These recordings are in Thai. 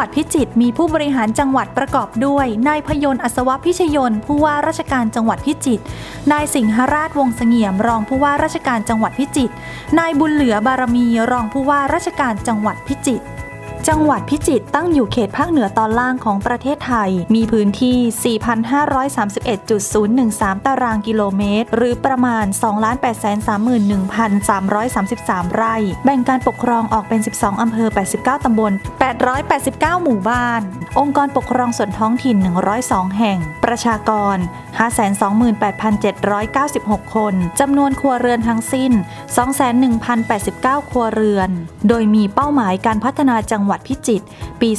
หวัดพิจิตรมีผู้บริหารจังหวัดประกอบด้วย นายพยนต์อัศวพิชยนผู้ว่าราชการจังหวัดพิจิตร นายสิงหราชวงศ์เสงี่ยม รองผู้ว่าราชการจังหวัดพิจิตร นายบุญเหลือบารมีรองผู้ว่าราชการจังหวัดพิจิตร จังหวัดพิจิตรตั้งอยู่เขตภาคเหนือตอนล่างของประเทศไทย มีพื้นที่ 4,531.013 ตารางกิโลเมตร หรือประมาณ 2,831,333 ไร่ แบ่งการปกครองออกเป็น 12 อำเภอ 89 ตำบล 889 หมู่บ้าน องค์กรปกครองส่วนท้องถิ่น 102 แห่ง ประชากร 528,796 คน จำนวนครัวเรือนทั้งสิ้น 2,1,089 ครัวเรือน โดยมีเป้าหมายการพัฒนาจังหวัดพิจิตรปี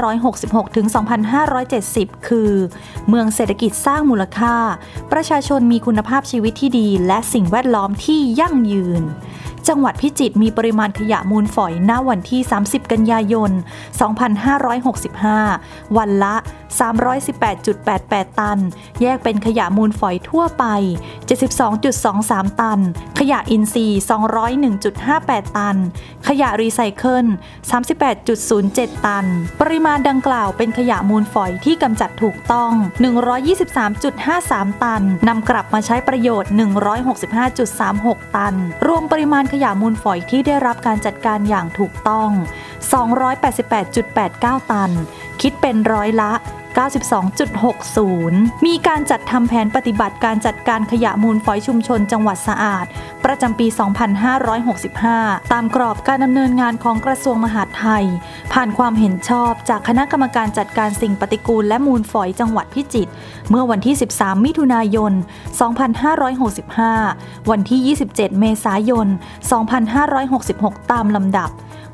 2566 ถึง 2570 คือ เมืองเศรษฐกิจสร้างมูลค่า ประชาชนมีคุณภาพชีวิตที่ดี และสิ่งแวดล้อมที่ยั่งยืน จังหวัดพิจิตรมีปริมาณขยะมูลฝอยณวันที่ 30 กันยายน 2565 วันละ 318.88 ตัน แยกเป็นขยะมูลฝอยทั่วไป 72.23 ตัน ขยะอินทรีย์ 201.58 ตัน ขยะรีไซเคิล 38.07 ตัน ปริมาณดังกล่าวเป็นขยะมูลฝอยที่กำจัดถูกต้อง 123.53 ตัน นำกลับมาใช้ประโยชน์ 165.36 ตัน รวมปริมาณขยะมูลฝอยที่ได้รับการจัดการอย่างถูกต้อง 288.89 ตัน คิดเป็นร้อยละ 92.60 มีการจัดทำแผนปฏิบัติการจัดการขยะมูลฝอยชุมชนจังหวัดสะอาด ประจำปี 2565 ตามกรอบการดำเนินงานของกระทรวงมหาดไทย ผ่านความเห็นชอบจากคณะกรรมการจัดการสิ่งปฏิกูลและมูลฝอยจังหวัดพิจิตรเมื่อวันที่ 13 มิถุนายน 2565 วันที่ 27 เมษายน 2566 ตามลำดับ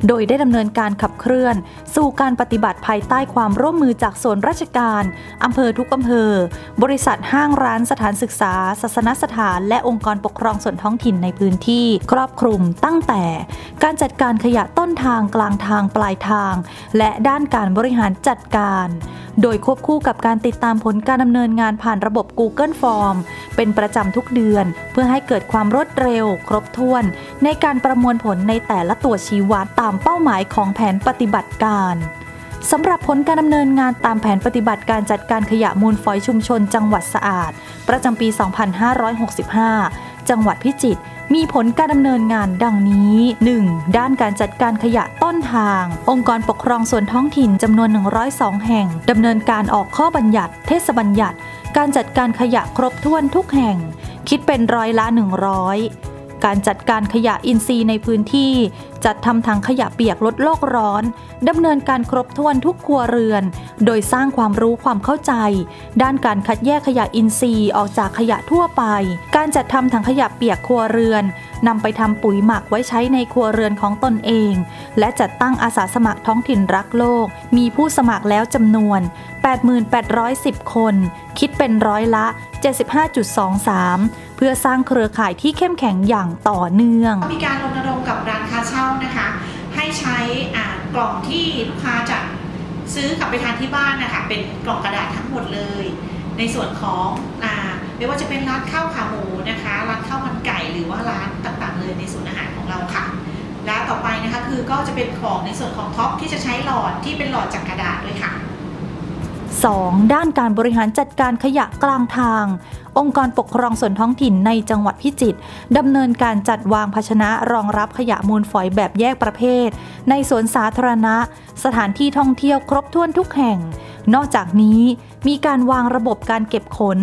โดยได้ดำเนินการขับเคลื่อน สู่การปฏิบัติภายใต้ความร่วมมือจากส่วนราชการอำเภอทุกอำเภอ บริษัทห้างร้านสถานศึกษา ศาสนสถาน และองค์กรปกครองส่วนท้องถิ่นในพื้นที่ ครอบคลุมตั้งแต่ การจัดการขยะต้นทางกลางทางปลายทาง และด้านการบริหารจัดการ โดยควบคู่กับการติดตามผลการดำเนินงานผ่านระบบ Google Form เป็นประจำทุกเดือน เพื่อให้เกิดความรวดเร็ว ครบถ้วน ในการประมวลผลในแต่ละตัวชี้วัดตามเป้าหมายของแผนปฏิบัติการสำหรับผลการดำเนินงานตามแผนปฏิบัติการจัดการขยะมูลฝอยชุมชน จังหวัดสะอาด ประจำปี 2565 จังหวัดพิจิตร มีผลการดำเนินงานดังนี้ 1. ด้านการจัดการขยะต้นทาง องค์กรปกครองส่วนท้องถิ่นจำนวน 102 แห่งดำเนินการออกข้อบัญญัติ เทศบัญญัติ การจัดการขยะครบถ้วนทุกแห่ง คิดเป็นร้อยละ 100 การจัดการขยะอินทรีย์ในพื้นที่ จัดทำถังขยะเปียกลดโลกร้อนดำเนินการครบถ้วนทุกครัวเรือน โดยสร้างความรู้ความเข้าใจ ด้านการคัดแยกขยะอินทรีย์ออกจากขยะทั่วไป การจัดทำถังขยะเปียกครัวเรือนนำไปทำปุ๋ยหมักไว้ใช้ในครัวเรือนของตนเอง และจัดตั้งอาสาสมัครท้องถิ่นรักโลก มีผู้สมัครแล้วจำนวน 8810 คน คิดเป็นร้อยละ 75.23 เพื่อสร้างเครือข่ายที่เข้มแข็งอย่างต่อเนื่อง มีการรณรงค์กับร้านค้าเช่านะคะ ให้ใช้อ่ากล่องที่ลูกค้าจะซื้อกลับไปทานที่บ้านนะคะเป็นกล่องกระดาษทั้งหมดเลย ในส่วนของอ่าไม่ว่าจะเป็นร้านข้าวขาหมูนะคะ ร้านข้าวมันไก่หรือว่าร้านต่างๆ เลยในศูนย์อาหารของเราค่ะและต่อไปนะคะคือก็จะเป็นของในส่วนของท็อปที่จะใช้หลอดที่เป็นหลอดจากกระดาษด้วยค่ะ 2. ด้านการบริหารจัดการขยะกลางทาง องค์กรปกครองส่วนท้องถิ่นในจังหวัดพิจิตรดำเนินการจัดวางภาชนะรองรับขยะมูลฝอยแบบแยกประเภท ในสวนสาธารณะ สถานที่ท่องเที่ยวครบถ้วนทุกแห่ง นอกจากนี้มีการวางระบบการเก็บขน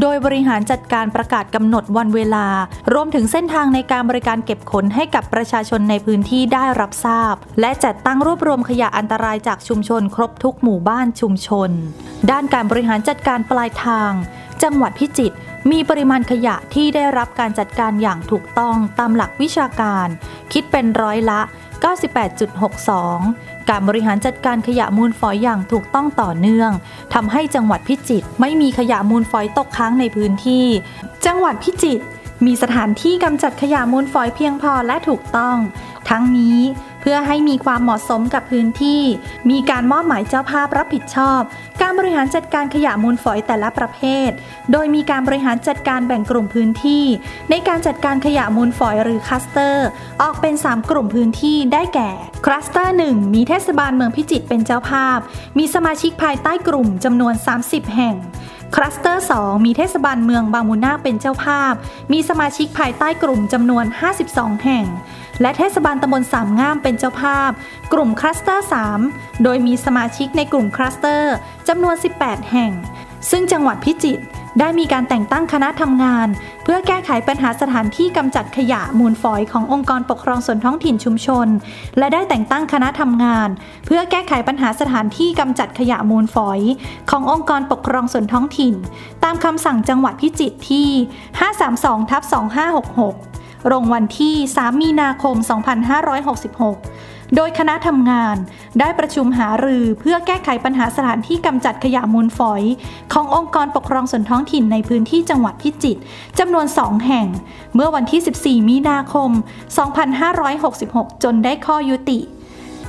โดยบริหารจัดการประกาศกำหนดวันเวลา รวมถึงเส้นทางในการบริการเก็บขนให้กับประชาชนในพื้นที่ได้รับทราบ และจัดตั้งรวบรวมขยะอันตรายจากชุมชนครบทุกหมู่บ้านชุมชน ด้านการบริหารจัดการปลายทาง จังหวัดพิจิตรมีปริมาณขยะที่ได้รับการจัดการอย่างถูกต้องตามหลักวิชาการ คิดเป็นร้อยละ 98.62 การบริหารจัดการขยะมูลฝอยอย่างถูกต้องต่อเนื่องทำให้จังหวัดพิจิตรไม่มีขยะมูลฝอยตกค้างในพื้นที่ จังหวัดพิจิตรมีสถานที่กำจัดขยะมูลฝอยเพียงพอและถูกต้อง ทั้งนี้ เพื่อให้มีความเหมาะสมกับพื้นที่ มีการมอบหมายเจ้าภาพรับผิดชอบ การบริหารจัดการขยะมูลฝอยแต่ละประเภท โดยมีการบริหารจัดการแบ่งกลุ่มพื้นที่ ในการจัดการขยะมูลฝอยหรือคลัสเตอร์ ออกเป็น 3 กลุ่มพื้นที่ได้แก่ คลัสเตอร์ 1 มีเทศบาลเมืองพิจิตรเป็นเจ้าภาพ มีสมาชิกภายใต้กลุ่มจำนวน 30 แห่งคลัสเตอร์ 2 มีเทศบาลเมืองบางมูนาเป็นเจ้าภาพ มีสมาชิกภายใต้กลุ่มจำนวน 52 แห่ง และเทศบาลตำบลสามงามเป็นเจ้าภาพ กลุ่มคลัสเตอร์ 3 โดยมีสมาชิกในกลุ่มคลัสเตอร์จำนวน 18 แห่ง ซึ่งจังหวัดพิจิตรได้มีการแต่งตั้งคณะทำงาน เพื่อแก้ไขปัญหาสถานที่กำจัดขยะมูลฝอยขององค์กรปกครองส่วนท้องถิ่นชุมชน และได้แต่งตั้งคณะทำงาน เพื่อแก้ไขปัญหาสถานที่กำจัดขยะมูลฝอย ขององค์กรปกครองส่วนท้องถิ่น ตามคำสั่งจังหวัดพิจิตรที่ 532ทับ2566 ลงวันที่ 3 มีนาคม 2566 โดยคณะทำงานได้ประชุมหารือเพื่อแก้ไขปัญหาสถานที่กำจัดขยะมูลฝอย ขององค์กรปกครองส่วนท้องถิ่นในพื้นที่จังหวัดพิจิตรจำนวน 2 แห่ง เมื่อวันที่ 14 มีนาคม 2566 จนได้ข้อยุติ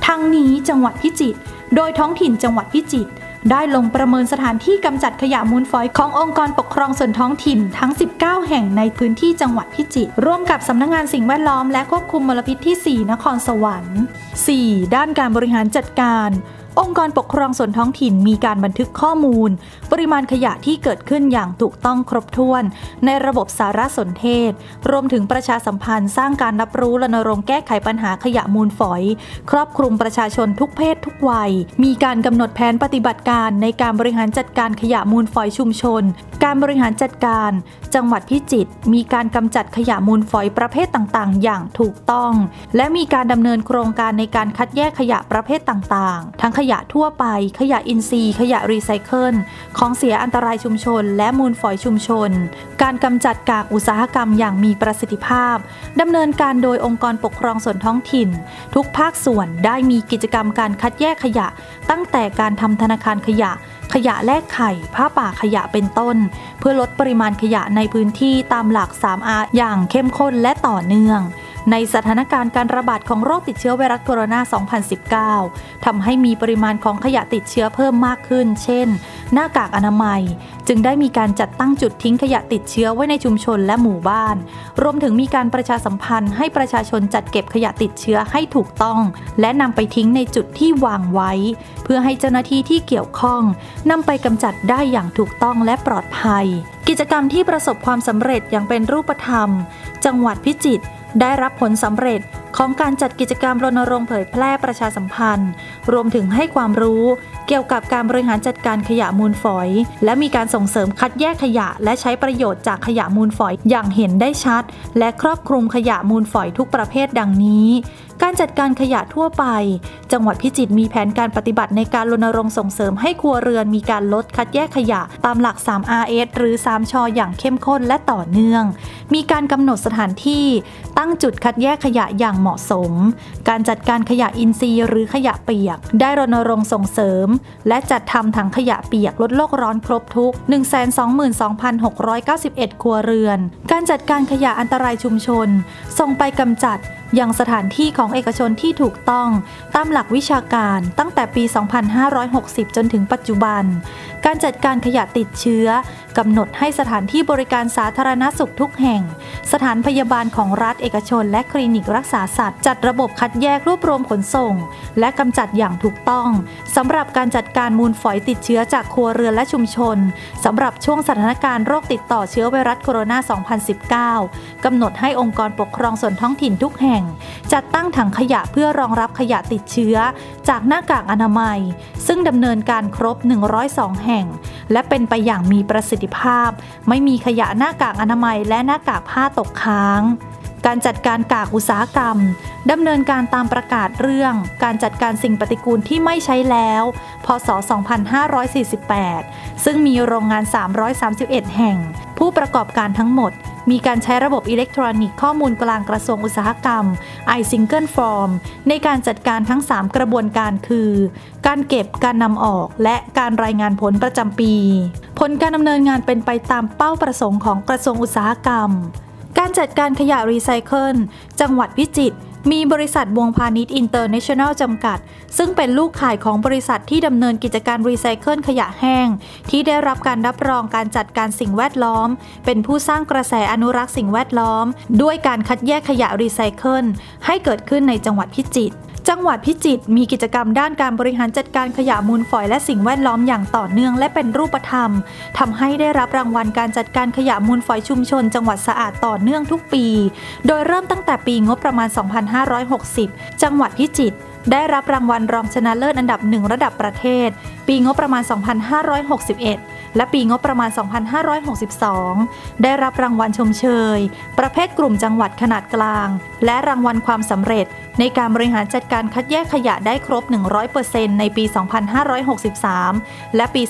ทั้งนี้จังหวัดพิจิตรโดยท้องถิ่นจังหวัดพิจิตร ได้ลงประเมินสถานที่กำจัดขยะมูลฝอยขององค์กรปกครองส่วนท้องถิ่นทั้ง 19 แห่งในพื้นที่จังหวัดพิจิตรร่วมกับสำนักงงานสิ่งแวดล้อมและควบคุมมลพิษที่ 4 นครสวรรค์ 4. ด้านการบริหารจัดการ องค์กรปกครองส่วนท้องถิ่นมีการบันทึกข้อมูล ปริมาณขยะที่เกิดขึ้นอย่างถูกต้องครบถ้วน ในระบบสารสนเทศ รวมถึงประชาสัมพันธ์สร้างการรับรู้รณรงค์แก้ไขปัญหาขยะมูลฝอย ครอบคลุมประชาชนทุกเพศทุกวัย มีการกำหนดแผนปฏิบัติการในการบริหารจัดการขยะมูลฝอยชุมชน การบริหารจัดการ จังหวัดพิจิตรมีการกำจัดขยะมูลฝอยประเภทต่างๆ อย่างถูกต้อง และมีการดำเนินโครงการในการคัดแยกขยะประเภทต่างๆ ทั้งขยะทั่วไป ขยะอินทรีย์ ขยะรีไซเคิล ของเสียอันตรายชุมชน และมูลฝอยชุมชน การกำจัดกากอุตสาหกรรมอย่างมีประสิทธิภาพดำเนินการโดยองค์กรปกครองส่วนท้องถิ่น ทุกภาคส่วนได้มีกิจกรรมการคัดแยกขยะ ตั้งแต่การทำธนาคารขยะขยะแลกไข่ ผ้าป่าขยะเป็นต้น เพื่อลดปริมาณขยะในพื้นที่ตามหลัก 3R อย่างเข้มข้นและต่อเนื่อง ในสถานการณ์การระบาดของโรคติดเชื้อไวรัสโคโรนา 2019 ทำให้มีปริมาณของขยะติดเชื้อเพิ่มมากขึ้น เช่น หน้ากากอนามัย จึงได้มีการจัดตั้งจุดทิ้งขยะติดเชื้อไว้ในชุมชนและหมู่บ้าน รวมถึงมีการประชาสัมพันธ์ให้ประชาชนจัดเก็บขยะติดเชื้อให้ถูกต้อง และนำไปทิ้งในจุดที่วางไว้ เพื่อให้เจ้าหน้าที่ที่เกี่ยวข้องนำไปกำจัดได้อย่างถูกต้องและปลอดภัย กิจกรรมที่ประสบความสำเร็จอย่างเป็นรูปธรรม จังหวัดพิจิตร ได้รับผลสำเร็จของการจัดกิจกรรมรณรงค์เผยแพร่ประชาสัมพันธ์ รวมถึงให้ความรู้เกี่ยวกับการบริหารจัดการขยะมูลฝอย และมีการส่งเสริมคัดแยกขยะ และใช้ประโยชน์จากขยะมูลฝอยอย่างเห็นได้ชัด และครอบคลุมขยะมูลฝอยทุกประเภทดังนี้ การจัดการขยะทั่วไป จังหวัดพิจิตรมีแผนการปฏิบัติในการรณรงค์ส่งเสริมให้ครัวเรือนมีการลดคัดแยกขยะ ตามหลัก 3RS หรือ 3ชออย่างเข้มข้นและต่อเนื่อง มีการกำหนดสถานที่ ตั้งจุดคัดแยกขยะอย่างเหมาะสม การจัดการขยะอินทรีย์หรือขยะเปียก ได้รณรงค์ส่งเสริม และจัดทำถังขยะเปียกลดโลกร้อนครบทุก 122,691 ครัวเรือน การจัดการขยะอันตรายชุมชน ส่งไปกำจัด ยังสถานที่ของเอกชนที่ถูกต้องตามหลักวิชาการตั้งแต่ปี 2560 จนถึงปัจจุบันการจัดการขยะติดเชื้อกำหนดให้สถานที่บริการสาธารณสุขทุกแห่ง สถานพยาบาลของรัฐเอกชน และคลินิกรักษาสัตว์ จัดระบบคัดแยกรวบรวมขนส่ง และกำจัดอย่างถูกต้องสำหรับการจัดการมูลฝอยติดเชื้อจากครัวเรือนและชุมชนสำหรับช่วงสถานการณ์โรคติดต่อเชื้อไวรัสโคโรนา 2019 กำหนดให้องค์กรปกครองส่วนท้องถิ่นทุกแห่ง จัดตั้งถังขยะเพื่อรองรับขยะติดเชื้อ จากหน้ากากอนามัย ซึ่งดำเนินการครบ 102 แห่งและเป็นไปอย่างมีประสิทธิภาพ ไม่มีขยะหน้ากากอนามัยและหน้ากากผ้าตกค้างการจัดการกากอุตสาหกรรมดำเนินการตามประกาศเรื่อง การจัดการสิ่งปฏิกูลที่ไม่ใช้แล้ว พศ 2548 ซึ่งมีโรงงาน 331 แห่ง ผู้ประกอบการทั้งหมด มีการใช้ระบบอิเล็กทรอนิกส์ข้อมูลกลางกระทรวงอุตสาหกรรม iSingle Form ในการจัดการทั้ง 3 กระบวนการคือ การเก็บการนำออก และการรายงานผลประจำปี ผลการดำเนินงานเป็นไปตามเป้าประสงค์ของกระทรวงอุตสาหกรรม การจัดการขยะรีไซเคิลจังหวัดพิจิตร มีบริษัทวงพาณิชย์อินเตอร์เนชั่นแนลจำกัด ซึ่งเป็นลูกขายของบริษัทที่ดำเนินกิจการรีไซเคิลขยะแห้ง ที่ได้รับการรับรองการจัดการสิ่งแวดล้อม เป็นผู้สร้างกระแสอนุรักษ์สิ่งแวดล้อม ด้วยการคัดแยกขยะรีไซเคิลให้เกิดขึ้นในจังหวัดพิจิตร จังหวัดพิจิตรมีกิจกรรมด้านการบริหารจัดการขยะมูลฝอยและสิ่งแวดล้อมอย่างต่อเนื่องและเป็นรูปธรรมทำให้ได้รับรางวัลการจัดการขยะมูลฝอยชุมชน จังหวัดสะอาดต่อเนื่องทุกปี โดยเริ่มตั้งแต่ปีงบประมาณ 2560 จังหวัดพิจิตรได้รับรางวัลรองชนะเลิศอันดับหนึ่งระดับประเทศ ปีงบประมาณ 2561และปีงบประมาณ 2562 ได้รับรางวัลชมเชย ประเภทกลุ่มจังหวัดขนาดกลาง และรางวัลความสำเร็จ ในการบริหารจัดการคัดแยกขยะได้ครบ 100%ในปี 2563 และปี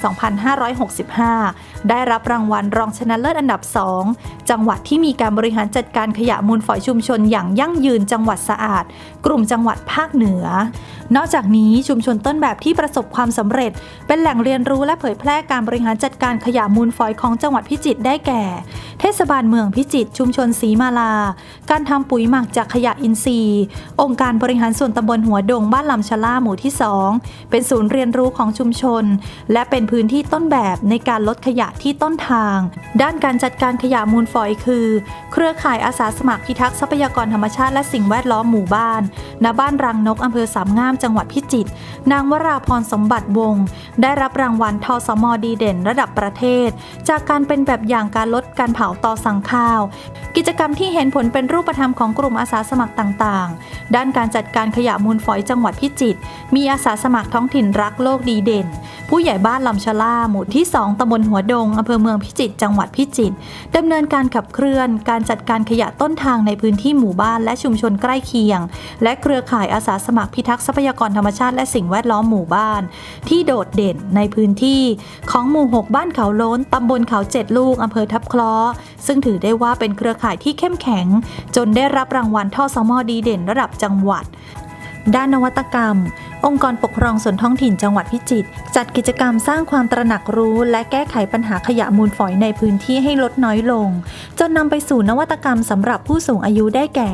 2565 ได้รับรางวัลรองชนะเลิศอันดับ 2 จังหวัดที่มีการบริหารจัดการขยะมูลฝอยชุมชนอย่างยั่งยืนจังหวัดสะอาด กลุ่มจังหวัดภาคเหนือ นอกจากนี้ชุมชนต้นแบบที่ประสบความสำเร็จ เป็นแหล่งเรียนรู้และเผยแพร่การบริหารจัดการขยะมูลฝอยของจังหวัดพิจิตรได้แก่ เทศบาลเมืองพิจิตรชุมชนศรีมาลา การทำปุ๋ยหมักจากขยะอินทรีย์ องค์การบริหารส่วนตำบลหัวดงบ้านลำชะล่าหมู่ที่ 2 เป็นศูนย์เรียนรู้ของชุมชน และเป็นพื้นที่ต้นแบบในการลดขยะที่ต้นทาง ด้านการจัดการขยะมูลฝอยคือ เครือข่ายอาสาสมัครพิทักษ์ทรัพยากรธรรมชาติและสิ่งแวดล้อมหมู่บ้านณบ้านรังนกอำเภอสามงามจังหวัดพิจิตรนางวราพรสมบัติวงศ์ได้รับรางวัลทสมดีเด่นระดับประเทศ จากการเป็นแบบอย่างการลดการเผาต่อสั่งข้าว กิจกรรมที่เห็นผลเป็นรูปธรรมของกลุ่มอาสาสมัครต่างๆ ด้านการจัดการขยะมูลฝอยจังหวัดพิจิตรมีอาสาสมัครท้องถิ่นรักโลกดีเด่น ผู้ใหญ่บ้านลำชะล่าหมู่ที่ 2ตำบลหัวดงอำเภอเมืองพิจิตรจังหวัดพิจิตรดำเนินการขับเคลื่อน การจัดการขยะต้นทางในพื้นที่หมู่บ้านและชุมชนใกล้เคียง และเครือข่ายอาสาสมัครพิทักษ์ทรัพยากรธรรมชาติและสิ่งแวดล้อมหมู่บ้าน ที่โดดเด่นในพื้นที่ของหมู่ 6บ้านเขาโล้นตำบลเขาเจ็ดลูกอำเภอทับคล้อ ซึ่งถือได้ว่าเป็นเครือข่ายที่เข้มแข็ง จนได้รับรางวัลท่อสมอดีเด่นระดับจังหวัด ด้านนวัตกรรม องค์กรปกครองส่วนท้องถิ่นจังหวัดพิจิตรจัดกิจกรรมสร้างความตระหนักรู้ และแก้ไขปัญหาขยะมูลฝอยในพื้นที่ให้ลดน้อยลง จนนำไปสู่นวัตกรรมสำหรับผู้สูงอายุได้แก่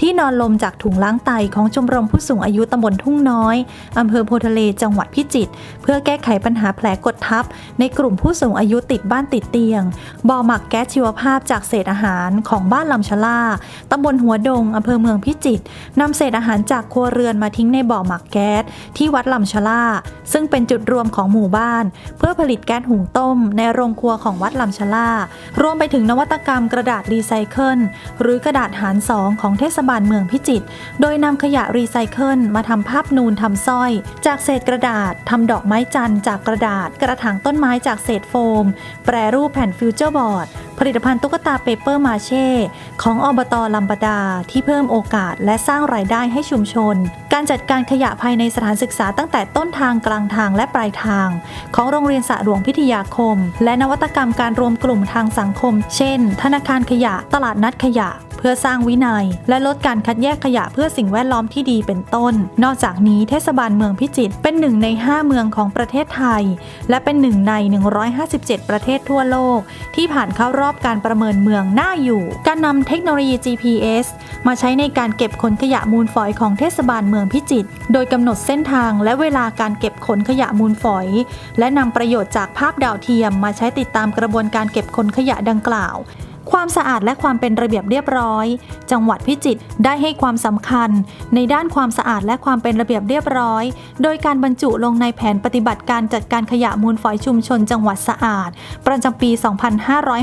ที่นอนลมจากถุงล้างไตของชมรมผู้สูงอายุตำบลทุ่งน้อยอำเภอโพธิ์ทะเลจังหวัดพิจิตรเพื่อแก้ไขปัญหาแผลกดทับ ในกลุ่มผู้สูงอายุติดบ้านติดเตียงบ่อหมักแก๊สชีวภาพจากเศษอาหารของบ้านลำชะล่าตำบลหัวดงอำเภอเมืองพิจิตรนำเศษอาหารจากครัวเรือนมาทิ้งในบ่อหมักแก๊สที่วัดลำชะล่าซึ่งเป็นจุดรวมของหมู่บ้าน เพื่อผลิตแก๊สหุงต้ม ในโรงครัวของวัดลำชะล่ารวมไปถึงนวัตกรรมกระดาษรีไซเคิลหรือกระดาษหารสองของเทศบาลเมืองพิจิตรโดยนำขยะรีไซเคิลมาทำภาพนูนทำสร้อย จากเศษกระดาษทำดอกไม้จันทร์จากกระดาษ กระถางต้นไม้จากเศษโฟม แปรรูปแผ่นฟิวเจอร์บอร์ด ผลิตภัณฑ์ตุ๊กตาเปเปอร์มาเช่ของอบตลำปดาที่เพิ่มโอกาสและสร้างรายได้ให้ชุมชน การจัดการขยะภายในสถานศึกษาตั้งแต่ต้นทางกลางทางและปลายทาง ของโรงเรียนสระหลวงพิทยาคม และนวัตกรรมการรวมกลุ่มทางสังคม เช่น ธนาคารขยะ ตลาดนัดขยะ เพื่อสร้างวินัย และลดการคัดแยกขยะเพื่อสิ่งแวดล้อมที่ดีเป็นต้น นอกจากนี้เทศบาลเมืองพิจิตรเป็นหนึ่งใน 5 เมืองของประเทศไทย และเป็นหนึ่งใน 157 ประเทศทั่วโลก ที่ผ่านเข้ารอบการประเมินเมืองน่าอยู่ การนำเทคโนโลยี GPS มาใช้ในการเก็บขนขยะมูลฝอยของเทศบาลเมืองพิจิตรโดยกำหนดเส้นทางและเวลาการเก็บขนขยะมูลฝอย และนำประโยชน์จากภาพดาวเทียมมาใช้ติดตามกระบวนการเก็บขนขยะดังกล่าว ความสะอาดและความเป็นระเบียบเรียบร้อย จังหวัดพิจิตรได้ให้ความสำคัญ ในด้านความสะอาดและความเป็นระเบียบเรียบร้อย โดยการบรรจุลงในแผนปฏิบัติการจัดการขยะมูลฝอยชุมชนจังหวัดสะอาด ประจำปี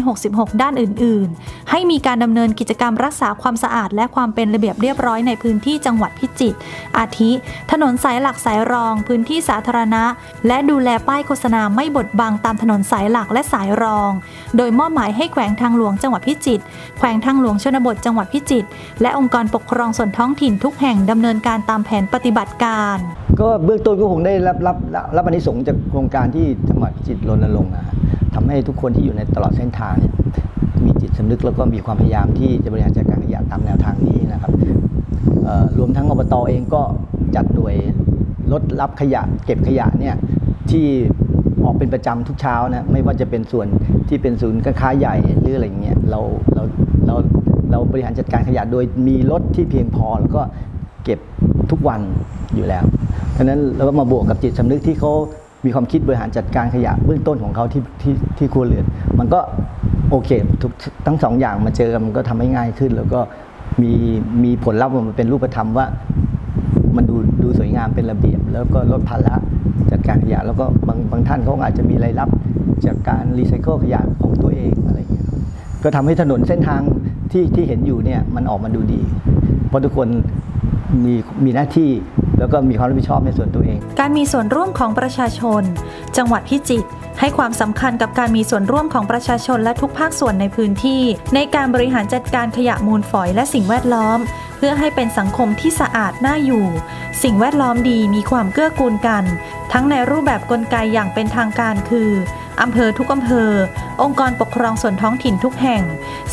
2566 ด้านอื่น ๆ ให้มีการดำเนินกิจกรรมรักษาความสะอาด และความเป็นระเบียบเรียบร้อยในพื้นที่จังหวัดพิจิตร อาทิ ถนนสายหลักสายรอง พื้นที่สาธารณะ และดูแลป้ายโฆษณาไม่บดบังตามถนนสายหลักและสายรอง โดยมอบหมายให้แขวงทางหลวงจังหวัดพิจิตรแขวงทางหลวงชนบทจังหวัดพิจิตรและองค์กรปกครองส่วนท้องถิ่นทุกแห่งดำเนินการตามแผนปฏิบัติการ ก็เบื้องต้นก็คงได้รับรับรับรับอานิสงจากโครงการที่จังหวัดพิจิตรรณรงค์นะทำให้ทุกคนที่อยู่ในตลอดเส้นทางเนี่ยมีจิตสำนึกแล้วก็มีความพยายามที่จะบริหารจัดการขยะตามแนวทางนี้นะครับรวมทั้งอบตเองก็จัดหน่วยรถรับขยะ เก็บขยะเนี่ยที่ออกเป็นประจำทุกเช้านะไม่ว่าจะเป็นส่วน ที่เป็นศูนย์การค้าใหญ่หรืออะไรเงี้ยเราเราเราเราบริหารจัดการขยะโดยมีรถที่เพียงพอแล้วก็เก็บทุกวันอยู่แล้วเพราะนั้นเราก็มาบวกกับจิตสำนึกที่เขามีความคิดบริหารจัดการขยะเบื้องต้นของเขาที่ที่ที่ครัวเรือนมันก็โอเคทุกทั้งสองอย่างมาเจอกันมันก็ทำให้ง่ายขึ้น แล้วก็มีมีผลลัพธ์มันเป็นรูปธรรมว่า มันดูดูสวยงามเป็นระเบียบ แล้วก็ลดภาระจัดการขยะแล้วก็บางบางท่านเขาอาจจะมีรายรับ จากการรีไซเคิลขยะของตัวเองอะไรอย่างเงี้ยก็ทำให้ถนนเส้นทางที่ที่เห็นอยู่เนี่ยมันออกมาดูดี เพราะทุกคนมีมีหน้าที่แล้วก็มีความรับผิดชอบในส่วนตัวเอง การมีส่วนร่วมของประชาชน จังหวัดพิจิตรให้ความสำคัญกับการมีส่วนร่วมของประชาชนและทุกภาคส่วนในพื้นที่ ในการบริหารจัดการขยะมูลฝอยและสิ่งแวดล้อม เพื่อให้เป็นสังคมที่สะอาดน่าอยู่ สิ่งแวดล้อมดีมีความเกื้อกูลกัน ทั้งในรูปแบบกลไกอย่างเป็นทางการคือ อำเภอทุกอำเภอ องค์กรปกครองส่วนท้องถิ่นทุกแห่ง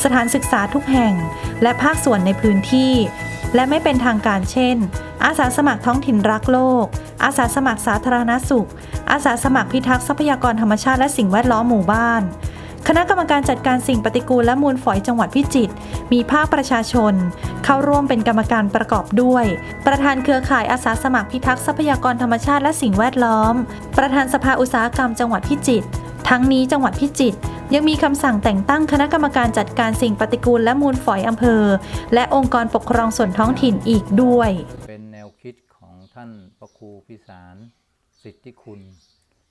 สถานศึกษาทุกแห่ง และภาคส่วนในพื้นที่ และไม่เป็นทางการเช่น อาสาสมัครท้องถิ่นรักโลก อาสาสมัครสาธารณสุข อาสาสมัครพิทักษ์ทรัพยากรธรรมชาติและสิ่งแวดล้อมหมู่บ้านคณะกรรมการจัดการสิ่งปฏิกูลและมูลฝอยจังหวัดพิจิตร มีภาคประชาชน เข้าร่วมเป็นกรรมการประกอบด้วย ประธานเครือข่ายอาสาสมัครพิทักษ์ทรัพยากรธรรมชาติและสิ่งแวดล้อม ประธานสภาอุตสาหกรรมจังหวัดพิจิตร ทั้งนี้จังหวัดพิจิตรยังมีคำสั่งแต่งตั้งคณะกรรมการจัดการสิ่งปฏิกูลและมูลฝอยอำเภอ และองค์กรปกครองส่วนท้องถิ่นอีกด้วย เป็นแนวคิดของท่านพระครูพิสารสิทธิคุณ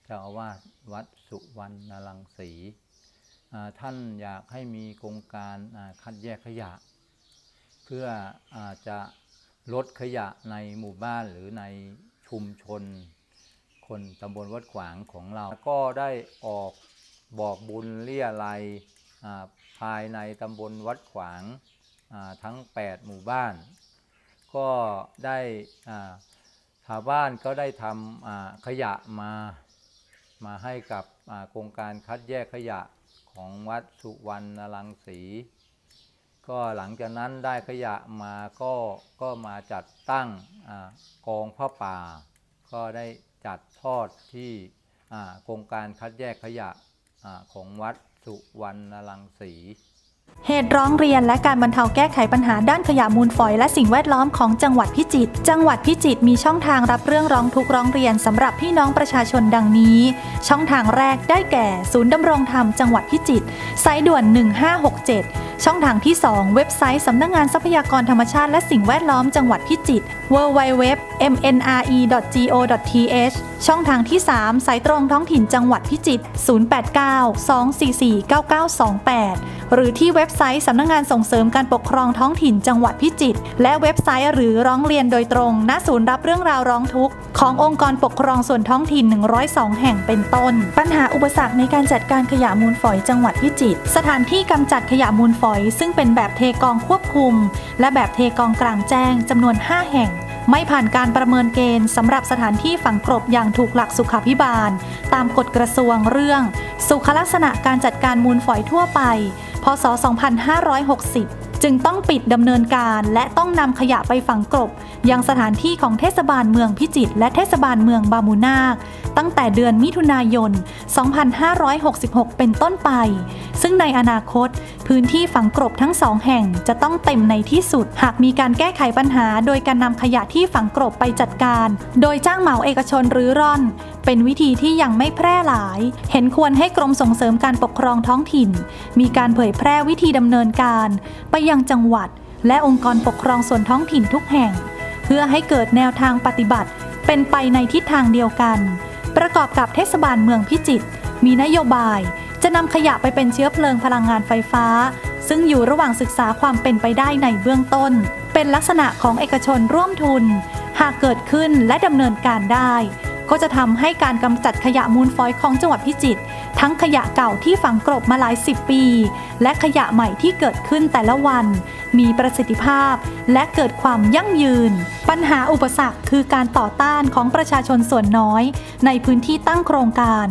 เจ้าอาวาสวัดสุวรรณรังสีท่านอยากให้มีโครงการคัดแยกขยะ เพื่ออจะลดขยะในหมู่บ้านหรือในชุมชน คนตำบลวัดขวางของเรา ก็ได้ออกบอกบุญเลี่ยไรยอ่าภายในตำบลวัดขวางทั้ง 8 หมู่บ้าน ก็ได้ชาวบ้านก็ได้ทำขยะมามาให้กับโครงการคัดแยกขยะของวัดสุวรรณรังสี ก็หลังจากนั้นได้ขยะมาก็ก็มาจัดตั้งอกองผ้าป่า ก็ได้ จัดทอดที่โครงการคัดแยกขยะอของวัดสุวรรณรังสี เหตุร้องเรียนและการบรรเทาแก้ไขปัญหาด้านขยะมูลฝอยและสิ่งแวดล้อมของจังหวัดพิจิตร จังหวัดพิจิตรมีช่องทางรับเรื่องร้องทุกข์ร้องเรียนสำหรับพี่น้องประชาชนดังนี้ ช่องทางแรกได้แก่ ศูนย์ดำรงธรรมจังหวัดพิจิตร สายด่วน 1567 ช่องทางที่ 2 เว็บไซต์สำนักงงานทรัพยากรธรรมชาติและสิ่งแวดล้อมจังหวัดพิจิตร www.mnre.go.th ช่องทางที่ 3 สายตรงท้องถิ่นจังหวัดพิจิตร 089-244-9928 หรือที่เว็บไซต์สำนักงงานส่งเสริมการปกครองท้องถิ่นจังหวัดพิจิตรและเว็บไซต์หรือร้องเรียนโดยตรง ณศูนย์รับเรื่องราวร้องทุกข์ขององค์กรปกครองส่วนท้องถิ่น 102 แห่งเป็นต้น ปัญหาอุปสรรคในการจัดการขยะมูลฝอยจังหวัดพิจิตรสถานที่กำจัดขยะมูลฝอย ซึ่งเป็นแบบเทกองควบคุม และแบบเทกองกลางแจ้งจำนวน 5 แห่งไม่ผ่านการประเมินเกณฑ์สำหรับสถานที่ฝังกลบอย่างถูกหลักสุขาพิบาล ตามกฎกระทรวงเรื่อง สุขลักษณะการจัดการมูลฝอยทั่วไป ศ 2560 จึงต้องปิดดำเนินการและต้องนำขยะไปฝังกลบ ยังสถานที่ของเทศบาลเมืองพิจิตรและเทศบาลเมืองบามูนาคตั้งแต่เดือนมิถุนายน 2566 เป็นต้นไป ซึ่งในอนาคต พื้นที่ฝังกลบทั้งสองแห่งจะต้องเต็มในที่สุด หากมีการแก้ไขปัญหา โดยการนำขยะที่ฝังกลบไปจัดการ โดยจ้างเหมาเอกชนหรือร่อนเป็นวิธีที่ยังไม่แพร่หลาย เห็นควรให้กรมส่งเสริมการปกครองท้องถิ่น มีการเผยแพร่วิธีดำเนินการ ไปยังจังหวัด และองค์กรปกครองส่วนท้องถิ่นทุกแห่ง เพื่อให้เกิดแนวทางปฏิบัติ เป็นไปในทิศทางเดียวกัน ประกอบกับเทศบาลเมืองพิจิตรมีนโยบาย จะนำขยะไปเป็นเชื้อเพลิงพลังงานไฟฟ้า ซึ่งอยู่ระหว่างศึกษาความเป็นไปได้ในเบื้องต้น เป็นลักษณะของเอกชนร่วมทุน หากเกิดขึ้นและดำเนินการได้ ก็จะทำให้การกำจัดขยะมูลฝอยของจังหวัดพิจิตรทั้งขยะเก่าที่ฝังกลบมาหลายสิบปี และขยะใหม่ที่เกิดขึ้นแต่ละวัน มีประสิทธิภาพ และเกิดความยั่งยืน ปัญหาอุปสรรคคือการต่อต้านของประชาชนส่วนน้อย ในพื้นที่ตั้งโครงการ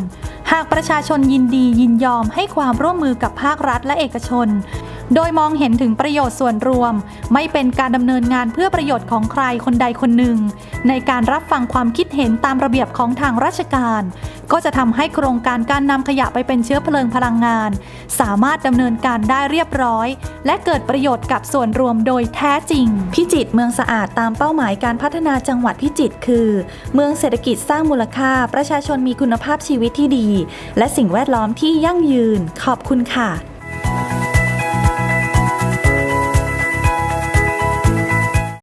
หากประชาชนยินดียินยอมให้ความร่วมมือกับภาครัฐและเอกชน โดยมองเห็นถึงประโยชน์ส่วนรวม ไม่เป็นการดำเนินงานเพื่อประโยชน์ของใครคนใดคนหนึ่ง ในการรับฟังความคิดเห็นตามระเบียบของทางราชการ ก็จะทำให้โครงการการนำขยะไปเป็นเชื้อเพลิงพลังงาน สามารถดำเนินการได้เรียบร้อย และเกิดประโยชน์กับส่วนรวมโดยแท้จริง พิจิตรเมืองสะอาดตามเป้าหมายการพัฒนาจังหวัดพิจิตรคือ เมืองเศรษฐกิจสร้างมูลค่า ประชาชนมีคุณภาพชีวิตที่ดี และสิ่งแวดล้อมที่ยั่งยืน ขอบคุณค่ะ